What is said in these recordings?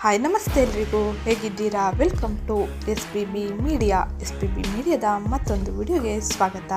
Hi ನಮಸ್ತೆ ಎಲ್ರಿಗೂ. ಹೇಗಿದ್ದೀರಾ? Welcome to S P B media S P B ಮೀಡಿಯಾದ ಮತ್ತೊಂದು ವಿಡಿಯೋಗೆ ಸ್ವಾಗತ.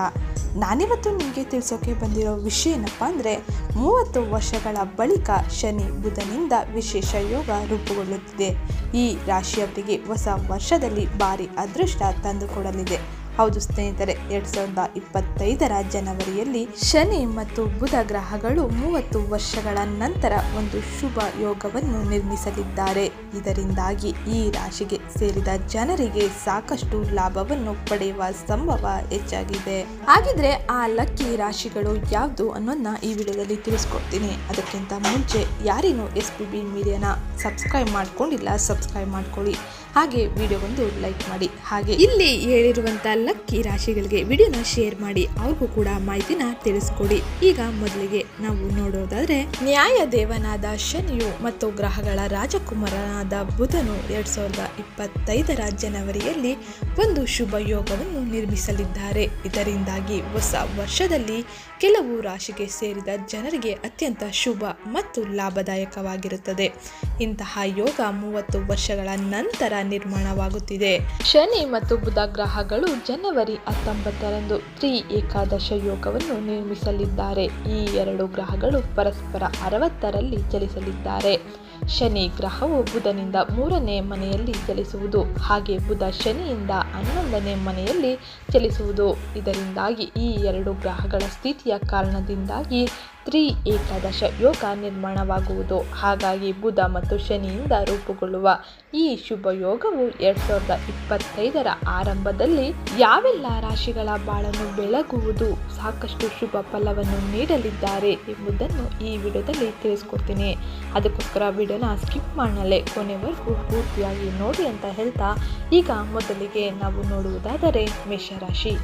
ನಾನಿವತ್ತು ನಿಮಗೆ ತಿಳಿಸೋಕೆ ಬಂದಿರೋ ವಿಷಯ ಏನಪ್ಪ ಅಂದರೆ, ಮೂವತ್ತು ವರ್ಷಗಳ ಬಳಿಕ ಶನಿ ಬುಧನಿಂದ ವಿಶೇಷ ಯೋಗ ರೂಪುಗೊಳ್ಳುತ್ತಿದೆ. ಈ ರಾಶಿಯವರಿಗೆ ಹೊಸ ವರ್ಷದಲ್ಲಿ ಭಾರಿ ಅದೃಷ್ಟ ತಂದುಕೊಡಲಿದೆ. ಹೌದು ಸ್ನೇಹಿತರೆ, ಎರಡ್ ಸಾವಿರದ ಇಪ್ಪತ್ತೈದರ ಜನವರಿಯಲ್ಲಿ ಶನಿ ಮತ್ತು ಬುಧ ಗ್ರಹಗಳು ಮೂವತ್ತು ವರ್ಷಗಳ ನಂತರ ಒಂದು ಶುಭ ಯೋಗವನ್ನು ನಿರ್ಮಿಸಲಿದ್ದಾರೆ. ಇದರಿಂದಾಗಿ ಈ ರಾಶಿಗೆ ಸೇರಿದ ಜನರಿಗೆ ಸಾಕಷ್ಟು ಲಾಭವನ್ನು ಪಡೆಯುವ ಸಂಭವ ಹೆಚ್ಚಾಗಿದೆ. ಹಾಗಿದ್ರೆ ಆ ಲಕ್ಕಿ ರಾಶಿಗಳು ಯಾವುದು ಅನ್ನೋದನ್ನ ಈ ವಿಡಿಯೋದಲ್ಲಿ ತಿಳಿಸ್ಕೊಡ್ತೀನಿ. ಅದಕ್ಕಿಂತ ಮುಂಚೆ ಯಾರೇನು ಎಸ್ ಪಿ ಬಿ ಮೀಡಿಯಾನ ಸಬ್ಸ್ಕ್ರೈಬ್ ಮಾಡ್ಕೊಂಡಿಲ್ಲ, ಸಬ್ಸ್ಕ್ರೈಬ್ ಮಾಡ್ಕೊಳ್ಳಿ. ಹಾಗೆ ವಿಡಿಯೋಗೊಂದು ಲೈಕ್ ಮಾಡಿ. ಹಾಗೆ ಇಲ್ಲಿ ಹೇಳಿರುವಂತ ಲಕ್ಕಿ ರಾಶಿಗಳಿಗೆ ವಿಡಿಯೋನ ಶೇರ್ ಮಾಡಿ. ಅವ್ರಿಗೂ ಕೂಡ ಮಾಹಿತಿನ ತಿಳಿಸ್ಕೊಡಿ. ಈಗ ಮೊದಲಿಗೆ ನಾವು ನೋಡೋದಾದ್ರೆ, ನ್ಯಾಯ ದೇವನಾದ ಶನಿಯು ಮತ್ತು ಗ್ರಹಗಳ ರಾಜಕುಮಾರನಾದ ಬುಧನು ಎರಡ್ ಸಾವಿರದ ಇಪ್ಪತ್ತೈದರ ಜನವರಿಯಲ್ಲಿ ಒಂದು ಶುಭ ಯೋಗವನ್ನು ನಿರ್ಮಿಸಲಿದ್ದಾರೆ. ಇದರಿಂದಾಗಿ ಹೊಸ ವರ್ಷದಲ್ಲಿ ಕೆಲವು ರಾಶಿಗೆ ಸೇರಿದ ಜನರಿಗೆ ಅತ್ಯಂತ ಶುಭ ಮತ್ತು ಲಾಭದಾಯಕವಾಗಿರುತ್ತದೆ. ಇಂತಹ ಯೋಗ ಮೂವತ್ತು ವರ್ಷಗಳ ನಂತರ ನಿರ್ಮಾಣವಾಗುತ್ತಿದೆ. ಶನಿ ಮತ್ತು ಬುಧ ಗ್ರಹಗಳು ಜನವರಿ ಹತ್ತೊಂಬತ್ತರಂದು ತ್ರಿ ಏಕಾದಶ ಯೋಗವನ್ನು ನಿರ್ಮಿಸಲಿದ್ದಾರೆ. ಈ ಎರಡು ಗ್ರಹಗಳು ಪರಸ್ಪರ ಅರವತ್ತರಲ್ಲಿ ಚಲಿಸಲಿದ್ದಾರೆ. ಶನಿ ಗ್ರಹವು ಬುಧನಿಂದ ಮೂರನೇ ಮನೆಯಲ್ಲಿ ಚಲಿಸುವುದು, ಹಾಗೆ ಬುಧ ಶನಿಯಿಂದ ಹನ್ನೊಂದನೇ ಮನೆಯಲ್ಲಿ ಚಲಿಸುವುದು. ಇದರಿಂದಾಗಿ ಈ ಎರಡು ಗ್ರಹಗಳ ಸ್ಥಿತಿಯ ಕಾರಣದಿಂದಾಗಿ ತ್ರಿ ಏಕಾದಶ ಯೋಗ ನಿರ್ಮಾಣವಾಗುವುದು. ಹಾಗಾಗಿ ಬುಧ ಮತ್ತು ಶನಿಯಿಂದ ರೂಪುಗೊಳ್ಳುವ ಈ ಶುಭ ಯೋಗವು ಎರಡ್ ಸಾವಿರದ ಇಪ್ಪತ್ತೈದರ ಆರಂಭದಲ್ಲಿ ಯಾವೆಲ್ಲ ರಾಶಿಗಳ ಬಾಳನ್ನು ಬೆಳಗುವುದು ಸಾಕಷ್ಟು ಶುಭ ಫಲವನ್ನು ನೀಡಲಿದ್ದಾರೆ ಎಂಬುದನ್ನು ಈ ವಿಡಿಯೋದಲ್ಲಿ ತಿಳಿಸ್ಕೊಡ್ತೀನಿ. ಅದಕ್ಕೋಸ್ಕರ ವಿಡಿಯೋನ ಸ್ಕಿಪ್ ಮಾಡಲೇ, ಕೊನೆವರೆಗೂ ಪೂರ್ತಿಯಾಗಿ ನೋಡಿ ಅಂತ ಹೇಳ್ತಾ, ಈಗ ಮೊದಲಿಗೆ ನಾವು ನೋಡುವುದಾದರೆ ಮೇಷರಾಶಿ.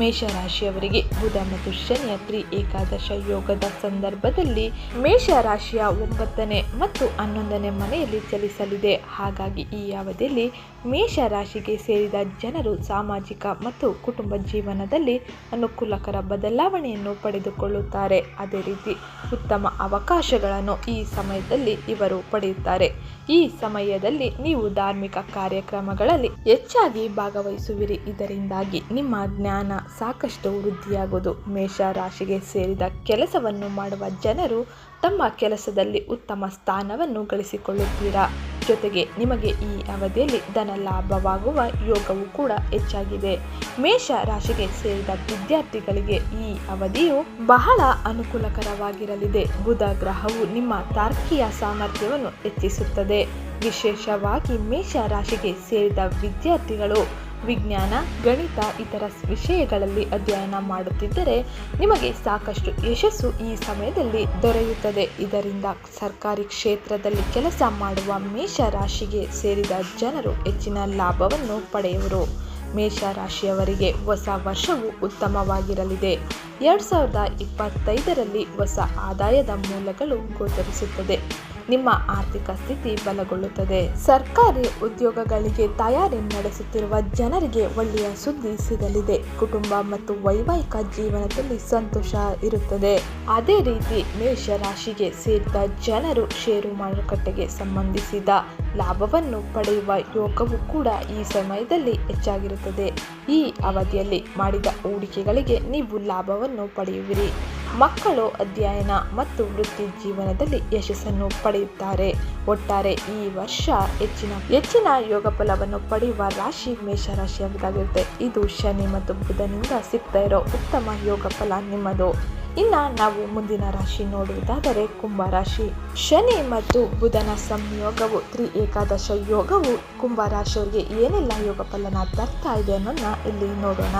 ಮೇಷರಾಶಿಯವರಿಗೆ ಬುಧ ಮತ್ತು ಶನಿಯ ತ್ರಿ ಏಕಾದಶ ಯೋಗದ ಸಂದರ್ಭದಲ್ಲಿ ಮೇಷ ರಾಶಿಯ ಒಂಬತ್ತನೇ ಮತ್ತು ಹನ್ನೊಂದನೇ ಮನೆಯಲ್ಲಿ ಚಲಿಸಲಿದೆ. ಹಾಗಾಗಿ ಈ ಅವಧಿಯಲ್ಲಿ ಮೇಷ ರಾಶಿಗೆ ಸೇರಿದ ಜನರು ಸಾಮಾಜಿಕ ಮತ್ತು ಕುಟುಂಬ ಜೀವನದಲ್ಲಿ ಅನುಕೂಲಕರ ಬದಲಾವಣೆಯನ್ನು ಪಡೆದುಕೊಳ್ಳುತ್ತಾರೆ. ಅದೇ ರೀತಿ ಉತ್ತಮ ಅವಕಾಶಗಳನ್ನು ಈ ಸಮಯದಲ್ಲಿ ಇವರು ಪಡೆಯುತ್ತಾರೆ. ಈ ಸಮಯದಲ್ಲಿ ನೀವು ಧಾರ್ಮಿಕ ಕಾರ್ಯಕ್ರಮಗಳಲ್ಲಿ ಹೆಚ್ಚಾಗಿ ಭಾಗವಹಿಸುವಿರಿ. ಇದರಿಂದಾಗಿ ನಿಮ್ಮ ಜ್ಞಾನ ಸಾಕಷ್ಟು ವೃದ್ಧಿಯಾಗುವುದು. ಮೇಷ ರಾಶಿಗೆ ಸೇರಿದ ಕೆಲಸವನ್ನು ಮಾಡುವ ಜನರು ತಮ್ಮ ಕೆಲಸದಲ್ಲಿ ಉತ್ತಮ ಸ್ಥಾನವನ್ನು ಗಳಿಸಿಕೊಳ್ಳುತ್ತೀರಾ? ಜೊತೆಗೆ ನಿಮಗೆ ಈ ಅವಧಿಯಲ್ಲಿ ಧನ ಲಾಭವಾಗುವ ಯೋಗವು ಕೂಡ ಹೆಚ್ಚಾಗಿದೆ. ಮೇಷ ರಾಶಿಗೆ ಸೇರಿದ ವಿದ್ಯಾರ್ಥಿಗಳಿಗೆ ಈ ಅವಧಿಯು ಬಹಳ ಅನುಕೂಲಕರವಾಗಿರಲಿದೆ. ಬುಧ ಗ್ರಹವು ನಿಮ್ಮ ತಾರ್ಕಿಕ ಸಾಮರ್ಥ್ಯವನ್ನು ಹೆಚ್ಚಿಸುತ್ತದೆ. ವಿಶೇಷವಾಗಿ ಮೇಷ ರಾಶಿಗೆ ಸೇರಿದ ವಿದ್ಯಾರ್ಥಿಗಳು ವಿಜ್ಞಾನ, ಗಣಿತ ಇತರ ವಿಷಯಗಳಲ್ಲಿ ಅಧ್ಯಯನ ಮಾಡುತ್ತಿದ್ದರೆ ನಿಮಗೆ ಸಾಕಷ್ಟು ಯಶಸ್ಸು ಈ ಸಮಯದಲ್ಲಿ ದೊರೆಯುತ್ತದೆ. ಇದರಿಂದ ಸರ್ಕಾರಿ ಕ್ಷೇತ್ರದಲ್ಲಿ ಕೆಲಸ ಮಾಡುವ ಮೇಷ ರಾಶಿಗೆ ಸೇರಿದ ಜನರು ಹೆಚ್ಚಿನ ಲಾಭವನ್ನು ಪಡೆಯುವರು. ಮೇಷ ರಾಶಿಯವರಿಗೆ ಹೊಸ ವರ್ಷವು ಉತ್ತಮವಾಗಿರಲಿದೆ. ಎರಡು ಸಾವಿರದ ಇಪ್ಪತ್ತೈದರಲ್ಲಿ ಹೊಸ ಆದಾಯದ ಮೂಲಗಳು ಗೋಚರಿಸುತ್ತದೆ. ನಿಮ್ಮ ಆರ್ಥಿಕ ಸ್ಥಿತಿ ಬಲಗೊಳ್ಳುತ್ತದೆ. ಸರ್ಕಾರಿ ಉದ್ಯೋಗಗಳಿಗೆ ತಯಾರಿ ನಡೆಸುತ್ತಿರುವ ಜನರಿಗೆ ಒಳ್ಳೆಯ ಸುದ್ದಿ ಸಿಗಲಿದೆ. ಕುಟುಂಬ ಮತ್ತು ವೈವಾಹಿಕ ಜೀವನದಲ್ಲಿ ಸಂತೋಷ ಇರುತ್ತದೆ. ಅದೇ ರೀತಿ ಮೇಷ ರಾಶಿಗೆ ಸೇರಿದ ಜನರು ಷೇರು ಮಾರುಕಟ್ಟೆಗೆ ಸಂಬಂಧಿಸಿದ ಲಾಭವನ್ನು ಪಡೆಯುವ ಯೋಗವು ಕೂಡ ಈ ಸಮಯದಲ್ಲಿ ಹೆಚ್ಚಾಗಿರುತ್ತದೆ. ಈ ಅವಧಿಯಲ್ಲಿ ಮಾಡಿದ ಹೂಡಿಕೆಗಳಿಗೆ ನೀವು ಲಾಭವನ್ನು ಪಡೆಯುವಿರಿ. ಮಕ್ಕಳು ಅಧ್ಯಯನ ಮತ್ತು ವೃತ್ತಿ ಜೀವನದಲ್ಲಿ ಯಶಸ್ಸನ್ನು ಪಡೆಯುತ್ತಾರೆ. ಒಟ್ಟಾರೆ ಈ ವರ್ಷ ಹೆಚ್ಚಿನ ಹೆಚ್ಚಿನ ಯೋಗ ಫಲವನ್ನು ಪಡೆಯುವ ರಾಶಿ ಮೇಷರಾಶಿಯಾಗಿರುತ್ತೆ ಇದು ಶನಿ ಮತ್ತು ಬುಧನಿಂದ ಸಿಗ್ತಾ ಇರೋ ಉತ್ತಮ ಯೋಗ ಫಲ ನಿಮ್ಮದು. ಇನ್ನ ನಾವು ಮುಂದಿನ ರಾಶಿ ನೋಡುವುದಾದರೆ ಕುಂಭ ರಾಶಿ. ಶನಿ ಮತ್ತು ಬುಧನ ಸಂಯೋಗವು ತ್ರಿ ಏಕಾದಶ ಯೋಗವು ಕುಂಭ ರಾಶಿಯವರಿಗೆ ಏನೆಲ್ಲ ಯೋಗ ಫಲನ ತರ್ತಾ ಇದೆ ಅನ್ನೋದನ್ನ ಇಲ್ಲಿ ನೋಡೋಣ.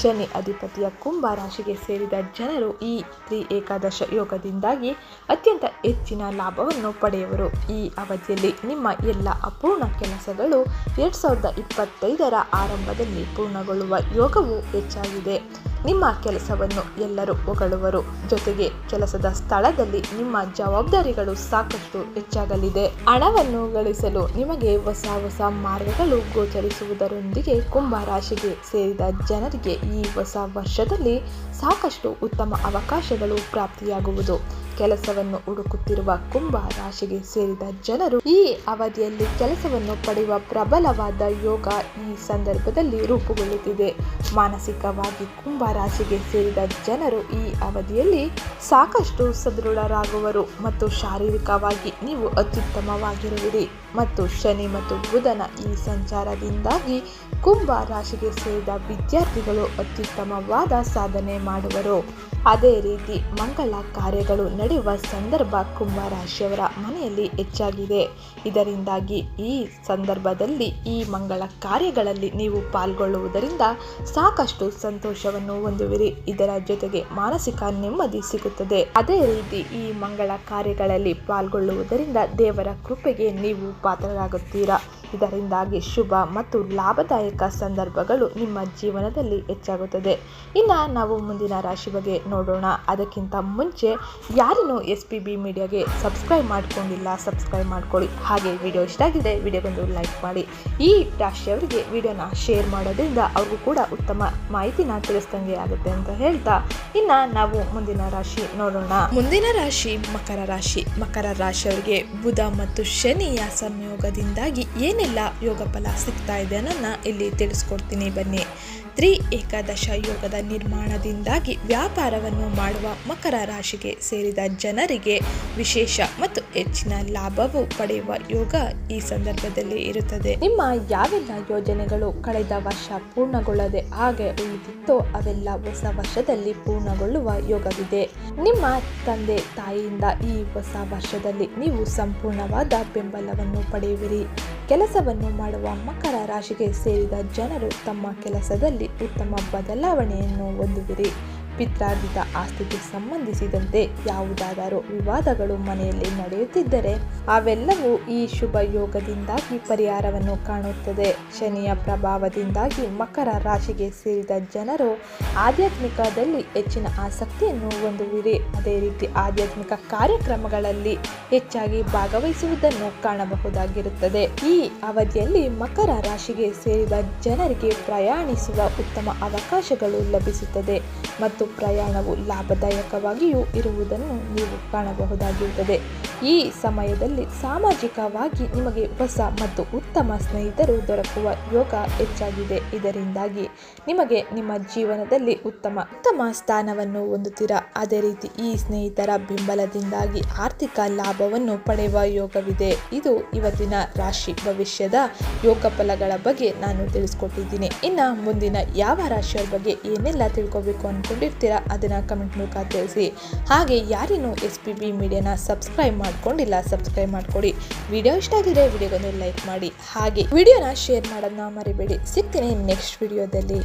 ಶನಿ ಅಧಿಪತಿಯ ಕುಂಭ ರಾಶಿಗೆ ಸೇರಿದ ಜನರು ಈ ತ್ರಿ ಏಕಾದಶ ಯೋಗದಿಂದಾಗಿ ಅತ್ಯಂತ ಹೆಚ್ಚಿನ ಲಾಭವನ್ನು ಪಡೆಯುವರು. ಈ ಅವಧಿಯಲ್ಲಿ ನಿಮ್ಮ ಎಲ್ಲ ಅಪೂರ್ಣ ಕೆಲಸಗಳು ಎರಡು ಸಾವಿರದ ಇಪ್ಪತ್ತೈದರ ಆರಂಭದಲ್ಲಿ ಪೂರ್ಣಗೊಳ್ಳುವ ಯೋಗವು ಹೆಚ್ಚಾಗಿದೆ. ನಿಮ್ಮ ಕೆಲಸವನ್ನು ಎಲ್ಲರೂ ಹೊಗಳುವರು. ಜೊತೆಗೆ ಕೆಲಸದ ಸ್ಥಳದಲ್ಲಿ ನಿಮ್ಮ ಜವಾಬ್ದಾರಿಗಳು ಸಾಕಷ್ಟು ಹೆಚ್ಚಾಗಲಿದೆ. ಹಣವನ್ನು ಗಳಿಸಲು ನಿಮಗೆ ಹೊಸ ಹೊಸ ಮಾರ್ಗಗಳು ಗೋಚರಿಸುವುದರೊಂದಿಗೆ ಕುಂಭ ರಾಶಿಗೆ ಸೇರಿದ ಜನರಿಗೆ ಈ ಹೊಸ ವರ್ಷದಲ್ಲಿ ಸಾಕಷ್ಟು ಉತ್ತಮ ಅವಕಾಶಗಳು ಪ್ರಾಪ್ತಿಯಾಗುವುದು. ಕೆಲಸವನ್ನು ಹುಡುಕುತ್ತಿರುವ ಕುಂಭ ರಾಶಿಗೆ ಸೇರಿದ ಜನರು ಈ ಅವಧಿಯಲ್ಲಿ ಕೆಲಸವನ್ನು ಪಡೆಯುವ ಪ್ರಬಲವಾದ ಯೋಗ ಈ ಸಂದರ್ಭದಲ್ಲಿ ರೂಪುಗೊಳ್ಳುತ್ತಿದೆ. ಮಾನಸಿಕವಾಗಿ ಕುಂಭ ರಾಶಿಗೆ ಸೇರಿದ ಜನರು ಈ ಅವಧಿಯಲ್ಲಿ ಸಾಕಷ್ಟು ಸದೃಢರಾಗುವರು ಮತ್ತು ಶಾರೀರಿಕವಾಗಿ ನೀವು ಅತ್ಯುತ್ತಮವಾಗಿರುವಿರಿ. ಮತ್ತು ಶನಿ ಮತ್ತು ಬುಧನ ಈ ಸಂಚಾರದಿಂದಾಗಿ ಕುಂಭ ರಾಶಿಗೆ ಸೇರಿದ ವಿದ್ಯಾರ್ಥಿಗಳು ಅತ್ಯುತ್ತಮವಾದ ಸಾಧನೆ ಮಾಡುವರು. ಅದೇ ರೀತಿ ಮಂಗಳ ಕಾರ್ಯಗಳು ನಡೆಯುವ ಸಂದರ್ಭ ಕುಂಭರಾಶಿಯವರ ಮನೆಯಲ್ಲಿ ಹೆಚ್ಚಾಗಿದೆ. ಇದರಿಂದಾಗಿ ಈ ಸಂದರ್ಭದಲ್ಲಿ ಈ ಮಂಗಳ ಕಾರ್ಯಗಳಲ್ಲಿ ನೀವು ಪಾಲ್ಗೊಳ್ಳುವುದರಿಂದ ಸಾಕಷ್ಟು ಸಂತೋಷವನ್ನು ಹೊಂದುವಿರಿ. ಇದರ ಜೊತೆಗೆ ಮಾನಸಿಕ ನೆಮ್ಮದಿ ಸಿಗುತ್ತದೆ. ಅದೇ ರೀತಿ ಈ ಮಂಗಳ ಕಾರ್ಯಗಳಲ್ಲಿ ಪಾಲ್ಗೊಳ್ಳುವುದರಿಂದ ದೇವರ ಕೃಪೆಗೆ ನೀವು ಪಾತ್ರರಾಗುತ್ತೀರಾ. ಇದರಿಂದಾಗಿ ಶುಭ ಮತ್ತು ಲಾಭದಾಯಕ ಸಂದರ್ಭಗಳು ನಿಮ್ಮ ಜೀವನದಲ್ಲಿ ಹೆಚ್ಚಾಗುತ್ತದೆ. ಇನ್ನು ನಾವು ಮುಂದಿನ ರಾಶಿ ಬಗ್ಗೆ ನೋಡೋಣ. ಅದಕ್ಕಿಂತ ಮುಂಚೆ ಯಾರನ್ನು ಎಸ್ ಪಿ ಬಿ ಮೀಡಿಯಾಗೆ ಸಬ್ಸ್ಕ್ರೈಬ್ ಮಾಡ್ಕೊಂಡಿಲ್ಲ ಸಬ್ಸ್ಕ್ರೈಬ್ ಮಾಡ್ಕೊಳ್ಳಿ. ಹಾಗೆ ವಿಡಿಯೋ ಇಷ್ಟ ಆಗಿದೆ ವಿಡಿಯೋಗೊಂದು ಲೈಕ್ ಮಾಡಿ. ಈ ರಾಶಿಯವರಿಗೆ ವಿಡಿಯೋನ ಶೇರ್ ಮಾಡೋದ್ರಿಂದ ಅವ್ರಿಗೂ ಕೂಡ ಉತ್ತಮ ಮಾಹಿತಿನ ತಿಳಿಸ್ದಂಗೆ ಆಗುತ್ತೆ ಅಂತ ಹೇಳ್ತಾ, ಇನ್ನು ನಾವು ಮುಂದಿನ ರಾಶಿ ನೋಡೋಣ. ಮುಂದಿನ ರಾಶಿ ಮಕರ ರಾಶಿ. ಮಕರ ರಾಶಿಯವರಿಗೆ ಬುಧ ಮತ್ತು ಶನಿಯ ಸಂಯೋಗದಿಂದಾಗಿ ಏನೆಲ್ಲ ಯೋಗ ಫಲ ಸಿಗ್ತಾ ಇದೆ ಅನ್ನೋದನ್ನ ಇಲ್ಲಿ ತಿಳಿಸ್ಕೊಡ್ತೀನಿ ಬನ್ನಿ. ತ್ರಿ ಏಕಾದಶ ಯೋಗದ ನಿರ್ಮಾಣದಿಂದಾಗಿ ವ್ಯಾಪಾರವನ್ನು ಮಾಡುವ ಮಕರ ರಾಶಿಗೆ ಸೇರಿದ ಜನರಿಗೆ ವಿಶೇಷ ಮತ್ತು ಹೆಚ್ಚಿನ ಲಾಭವು ಪಡೆಯುವ ಯೋಗ ಈ ಸಂದರ್ಭದಲ್ಲಿ ಇರುತ್ತದೆ. ನಿಮ್ಮ ಯಾವೆಲ್ಲ ಯೋಜನೆಗಳು ಕಳೆದ ವರ್ಷ ಪೂರ್ಣಗೊಳ್ಳದೆ ಹಾಗೆ ಉಳಿದಿತ್ತೋ ಅವೆಲ್ಲ ಹೊಸ ವರ್ಷದಲ್ಲಿ ಪೂರ್ಣಗೊಳ್ಳುವ ಯೋಗವಿದೆ. ನಿಮ್ಮ ತಂದೆ ತಾಯಿಯಿಂದ ಈ ಹೊಸ ವರ್ಷದಲ್ಲಿ ನೀವು ಸಂಪೂರ್ಣವಾದ ಬೆಂಬಲವನ್ನು ಪಡೆಯುವಿರಿ. ಕೆಲಸವನ್ನು ಮಾಡುವ ಮಕರ ರಾಶಿಗೆ ಸೇರಿದ ಜನರು ತಮ್ಮ ಕೆಲಸದಲ್ಲಿ ಉತ್ತಮ ಬದಲಾವಣೆಯನ್ನು ಹೊಂದುವಿರಿ. ಪಿತ್ರಾರ್ಜಿತ ಆಸ್ತಿಗೆ ಸಂಬಂಧಿಸಿದಂತೆ ಯಾವುದಾದರೂ ವಿವಾದಗಳು ಮನೆಯಲ್ಲಿ ನಡೆಯುತ್ತಿದ್ದರೆ ಅವೆಲ್ಲವೂ ಈ ಶುಭ ಯೋಗದಿಂದಾಗಿ ಪರಿಹಾರವನ್ನು ಕಾಣುತ್ತದೆ. ಶನಿಯ ಪ್ರಭಾವದಿಂದಾಗಿ ಮಕರ ರಾಶಿಗೆ ಸೇರಿದ ಜನರು ಆಧ್ಯಾತ್ಮಿಕದಲ್ಲಿ ಹೆಚ್ಚಿನ ಆಸಕ್ತಿಯನ್ನು ಹೊಂದುವಿರಿ. ಅದೇ ರೀತಿ ಆಧ್ಯಾತ್ಮಿಕ ಕಾರ್ಯಕ್ರಮಗಳಲ್ಲಿ ಹೆಚ್ಚಾಗಿ ಭಾಗವಹಿಸುವುದನ್ನು ಕಾಣಬಹುದಾಗಿರುತ್ತದೆ. ಈ ಅವಧಿಯಲ್ಲಿ ಮಕರ ರಾಶಿಗೆ ಸೇರಿದ ಜನರಿಗೆ ಪ್ರಯಾಣಿಸುವ ಉತ್ತಮ ಅವಕಾಶಗಳು ಲಭಿಸುತ್ತದೆ. ಮತ್ತು ಪ್ರಯಾಣವು ಲಾಭದಾಯಕವಾಗಿಯೂ ಇರುವುದನ್ನು ನೀವು ಕಾಣಬಹುದಾಗಿರುತ್ತದೆ. ಈ ಸಮಯದಲ್ಲಿ ಸಾಮಾಜಿಕವಾಗಿ ನಿಮಗೆ ಹೊಸ ಮತ್ತು ಉತ್ತಮ ಸ್ನೇಹಿತರು ದೊರಕುವ ಯೋಗ ಹೆಚ್ಚಾಗಿದೆ. ಇದರಿಂದಾಗಿ ನಿಮಗೆ ನಿಮ್ಮ ಜೀವನದಲ್ಲಿ ಉತ್ತಮ ಉತ್ತಮ ಸ್ಥಾನವನ್ನು ಹೊಂದುತ್ತೀರಾ? ಅದೇ ರೀತಿ ಈ ಸ್ನೇಹಿತರ ಬೆಂಬಲದಿಂದಾಗಿ ಆರ್ಥಿಕ ಲಾಭವನ್ನು ಪಡೆಯುವ ಯೋಗವಿದೆ. ಇದು ಇವತ್ತಿನ ರಾಶಿ ಭವಿಷ್ಯದ ಯೋಗ ಫಲಗಳ ಬಗ್ಗೆ ನಾನು ತಿಳಿಸ್ಕೊಟ್ಟಿದ್ದೀನಿ. ಇನ್ನು ಮುಂದಿನ ಯಾವ ರಾಶಿಯ ಬಗ್ಗೆ ಏನೆಲ್ಲ ತಿಳ್ಕೊಬೇಕು ಅಂದ್ಕೊಂಡಿರ್ತೀರಾ ಅದನ್ನು ಕಮೆಂಟ್ ಮೂಲಕ ತಿಳಿಸಿ. ಹಾಗೆ ಯಾರೇನು ಎಸ್ ಪಿ ಬಿ ಮೀಡಿಯಾನ ಸಬ್ಸ್ಕ್ರೈಬ್ ಮಾಡ್ಕೊಂಡಿಲ್ಲ ಸಬ್ಸ್ಕ್ರೈಬ್ ಮಾಡ್ಕೊಡಿ. ವಿಡಿಯೋ ಇಷ್ಟ ಆಗಿದ್ರೆ ವಿಡಿಯೋಗೊಂದು ಲೈಕ್ ಮಾಡಿ. ಹಾಗೆ ವಿಡಿಯೋನ ಶೇರ್ ಮಾಡೋದನ್ನ ಮರಿಬೇಡಿ. ಸಿಗ್ತೀನಿ ನೆಕ್ಸ್ಟ್ ವಿಡಿಯೋದಲ್ಲಿ